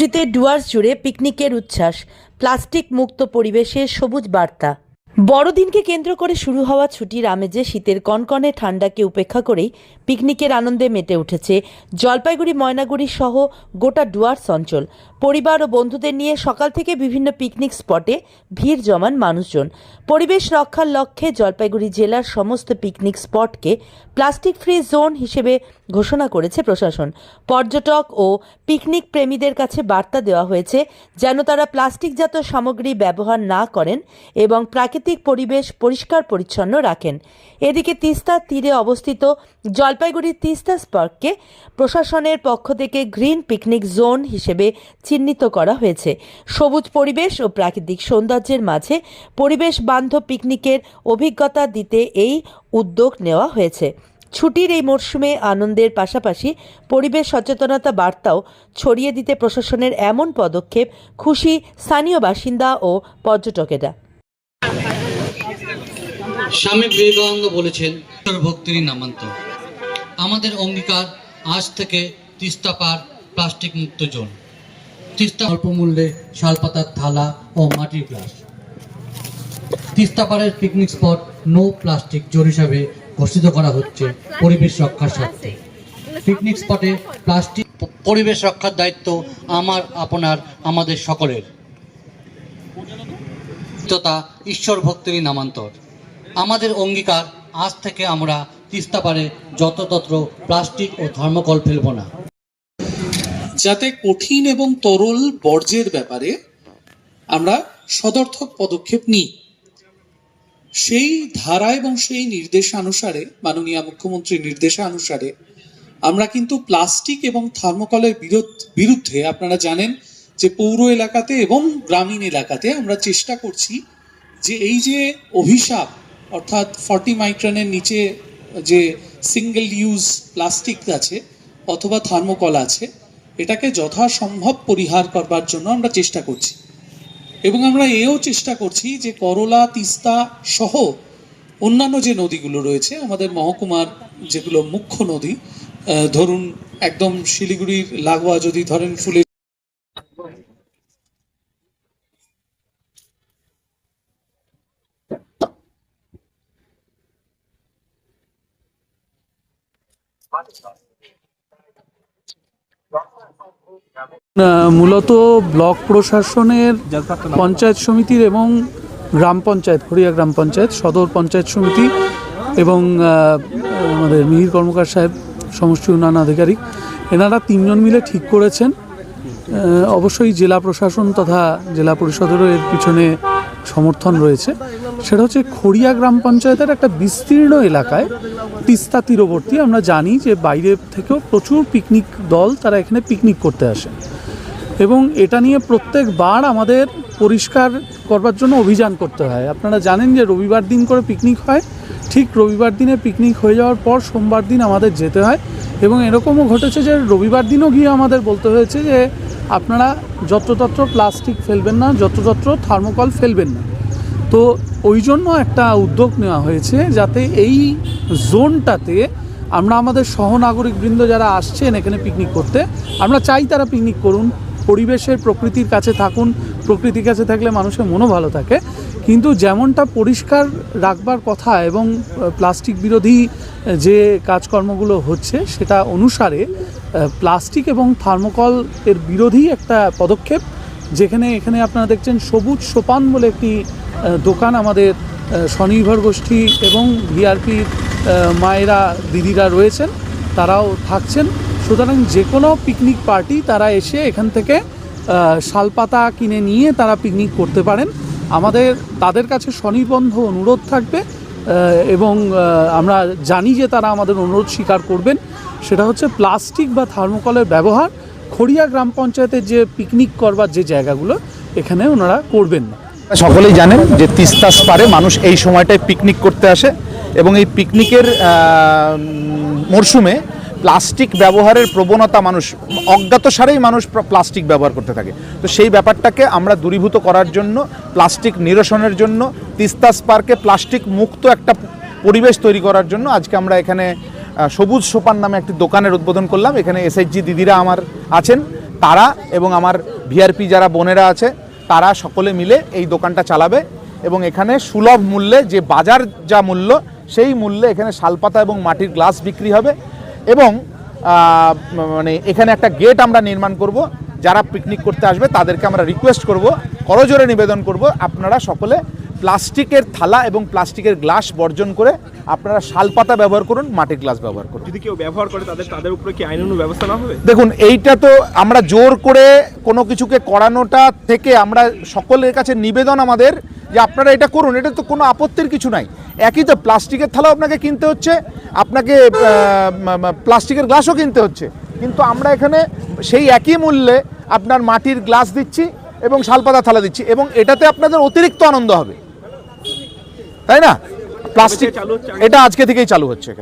ছুটিতে ডুয়ার্স জুড়ে পিকনিকের উচ্ছ্বাস প্লাস্টিক মুক্ত পরিবেশে সবুজ বার্তা। বড়দিনকে কেন্দ্র করে শুরু হওয়া ছুটির আমেজে শীতের কনকনে ঠান্ডাকে উপেক্ষা করেই পিকনিকের আনন্দে মেতে উঠেছে জলপাইগুড়ি, ময়নাগুড়ি সহ গোটা ডুয়ার্স অঞ্চল। পরিবার ও বন্ধুদের নিয়ে সকাল থেকে বিভিন্ন পিকনিক স্পটে ভিড় জমান মানুষজন। পরিবেশ রক্ষার লক্ষ্যে জলপাইগুড়ি জেলার সমস্ত পিকনিক স্পটকে প্লাস্টিক ফ্রি জোন হিসেবে ঘোষণা করেছে প্রশাসন। পর্যটক ও পিকনিক প্রেমীদের কাছে বার্তা দেওয়া হয়েছে, যেন তারা প্লাস্টিকজাত সামগ্রী ব্যবহার না করেন এবং প্রাকৃতিক পরিবেশ পরিষ্কার পরিচ্ছন্ন রাখেন। এদিকে তিস্তার তীরে অবস্থিত জলপাইগুড়ির তিস্তা স্পার্ককে প্রশাসনের পক্ষ থেকে গ্রিন পিকনিক জোন হিসেবে চিহ্নিত করা হয়েছে। সবুজ পরিবেশ ও প্রাকৃতিক সৌন্দর্যের মাঝে পরিবেশ বান্ধব পিকনিকের অভিজ্ঞতা দিতে এই উদ্যোগ নেওয়া হয়েছে। ছুটির এই মরশুমে আনন্দের পাশাপাশি পরিবেশ সচেতনতা বার্তাও ছড়িয়ে দিতে প্রশাসনের এমন পদক্ষেপ খুশি স্থানীয় বাসিন্দা ও পর্যটকেরা। স্বামী বিবেকানন্দ বলেছেন ভক্তির নামান্তর। আমাদের অঙ্গীকার আজ থেকে তিস্তা পার প্লাস্টিক মুক্ত জোন তিস্তা অল্প মূল্যে শালপাতার থালা ও মাটির গ্লাস। তিস্তা পাড়ের picnic spot no plastic zone হিসাবে ঘোষিত করা হচ্ছে পরিবেশ রক্ষার স্বার্থে। পিকনিক স্পটে প্লাস্টিক পরিবেশ রক্ষার দায়িত্ব আমার, আপনার, আমাদের সকলের। তথা ঈশ্বর ভক্তিরই নামান্তর। আমাদের অঙ্গীকার আজ থেকে আমরা তিস্তা পারে যত্রতত্র প্লাস্টিক ও থার্মোকল ফেলব না। যাতে কঠিন এবং তরল বর্জ্যের ব্যাপারে আমরা সদর্থক পদক্ষেপ নিই। সেই ধারা এবং সেই নির্দেশানুসারে, মাননীয় মুখ্যমন্ত্রীর নির্দেশানুসারে আমরা কিন্তু প্লাস্টিক এবং থার্মোকলের বিরুদ্ধে আপনারা জানেন যে পৌর এলাকাতে এবং গ্রামীণ এলাকাতে আমরা চেষ্টা করছি যে এই যে অভিশাপ অর্থাৎ ফর্টি মাইক্রনের নিচে যে সিঙ্গেল ইউজ প্লাস্টিক আছে অথবা থার্মোকল আছে, এটাকে যথাসম্ভব পরিহার করবার জন্য আমরা চেষ্টা করছি। এবং আমরা এও চেষ্টা করছি যে করলা, তিস্তা সহ অন্যান্য যে নদীগুলো রয়েছে, আমাদের মহকুমার যেগুলো মুখ্য নদী ধরুন একদম শিলিগুড়ির লাগোয়া যদি ধরেন ফুলে মূলত ব্লক প্রশাসনের পঞ্চায়েত সমিতির এবং গ্রাম পঞ্চায়েত খড়িয়া গ্রাম পঞ্চায়েত, সদর পঞ্চায়েত সমিতি এবং আমাদের মিহির কর্মকার সাহেব, সমষ্টি উন্নয়ন আধিকারিক, এনারা তিনজন মিলে ঠিক করেছেন। অবশ্যই জেলা প্রশাসন তথা জেলা পরিষদেরও এর পিছনে সমর্থন রয়েছে। সেটা হচ্ছে খড়িয়া গ্রাম পঞ্চায়েতের একটা বিস্তীর্ণ এলাকায় তিস্তা তীরবর্তী। আমরা জানি যে বাইরে থেকেও প্রচুর পিকনিক দল তারা এখানে পিকনিক করতে আসে। এবং এটা নিয়ে প্রত্যেকবার আমাদের পরিষ্কার করবার জন্য অভিযান করতে হয়। আপনারা জানেন যে রবিবার দিন করে পিকনিক হয়। ঠিক রবিবার দিনে পিকনিক হয়ে যাওয়ার পর সোমবার দিন আমাদের যেতে হয়। এবং এরকমও ঘটেছে যে রবিবার দিনও গিয়ে আমাদের বলতে হয়েছে যে আপনারা যত্রতত্র প্লাস্টিক ফেলবেন না, যত্রতত্র থার্মোকল ফেলবেন না। তো ওই জন্য একটা উদ্যোগ নেওয়া হয়েছে যাতে এই জোনটাতে আমরা আমাদের সহনাগরিকবৃন্দ যারা আসছেন এখানে পিকনিক করতে, আমরা চাই তারা পিকনিক করুন। পরিবেশের, প্রকৃতির কাছে থাকুন। প্রকৃতির কাছে থাকলে মানুষের মনও ভালো থাকে। কিন্তু যেমনটা পরিষ্কার রাখবার কথা এবং প্লাস্টিক বিরোধী যে কাজকর্মগুলো হচ্ছে, সেটা অনুসারে প্লাস্টিক এবং থার্মোকল এর বিরোধী একটা পদক্ষেপ যেখানে এখানে আপনারা দেখছেন সবুজ সোপান বলে একটি দোকান আমাদের স্বনির্ভর গোষ্ঠী এবং ভিআরপির মায়েরা, দিদিরা রয়েছেন, তারাও থাকছেন। সুতরাং যে কোনো পিকনিক পার্টি তারা এসে এখান থেকে শালপাতা কিনে নিয়ে তারা পিকনিক করতে পারেন। আমাদের, তাদের কাছে স্বনির্বন্ধ অনুরোধ থাকবে এবং আমরা জানি যে তারা আমাদের অনুরোধ স্বীকার করবেন। সেটা হচ্ছে প্লাস্টিক বা থার্মোকলের ব্যবহার। খড়িয়া গ্রাম পঞ্চায়েতের যে পিকনিক করবার যে জায়গাগুলো, এখানে ওনারা করবেন না। সকলেই জানেন যে তিস্তা পারে মানুষ এই সময়টায় পিকনিক করতে আসে এবং এই পিকনিকের মরশুমে প্লাস্টিক ব্যবহারের প্রবণতা মানুষ, অজ্ঞাত সারেই মানুষ প্লাস্টিক ব্যবহার করতে থাকে। তো সেই ব্যাপারটাকে আমরা দূরীভূত করার জন্য প্লাস্টিক নিরসনের জন্য, তিস্তা পার্কে প্লাস্টিক মুক্ত একটা পরিবেশ তৈরি করার জন্য আজকে আমরা এখানে সবুজ সোপান নামে একটি দোকানের উদ্বোধন করলাম। এখানে এসএইচজি দিদিরা আমার আছেন, তারা এবং আমার ভিআরপি যারা বোনেরা আছে, তারা সকলে মিলে এই দোকানটা চালাবে এবং এখানে সুলভ মূল্যে যে বাজার যা মূল্য, সেই মূল্যে এখানে শালপাতা এবং মাটির গ্লাস বিক্রি হবে এবং মানে এখানে একটা গেট আমরা নির্মাণ করব। যারা পিকনিক করতে আসবে, তাদেরকে আমরা রিকোয়েস্ট করব করজোরে নিবেদন করব। আপনারা সকলে প্লাস্টিকের থালা এবং প্লাস্টিকের গ্লাস বর্জন করে আপনারা শালপাতা ব্যবহার করুন মাটির গ্লাস ব্যবহার করুন। যদি কেউ ব্যবহার করে তাদের তাদের উপরে কি আইনানুগ ব্যবস্থা না হবে? দেখুন এইটা তো আমরা জোর করে কোনো কিছুকে করানোটা থেকে আমরা সকলের কাছে নিবেদন আমাদের যে আপনারা এটা করুন। এটা তো কোনো আপত্তির কিছু নাই। একই তো প্লাস্টিকের থালাও আপনাকে কিনতে হচ্ছে আপনাকে প্লাস্টিকের গ্লাসও কিনতে হচ্ছে। কিন্তু আমরা এখানে সেই একই মূল্যে আপনার মাটির গ্লাস দিচ্ছি এবং শালপাতা থালা দিচ্ছি এবং এটাতে আপনাদের অতিরিক্ত আনন্দ হবে। তাই না? প্লাস্টিক এটা আজকে থেকেই চালু হচ্ছে এখানে।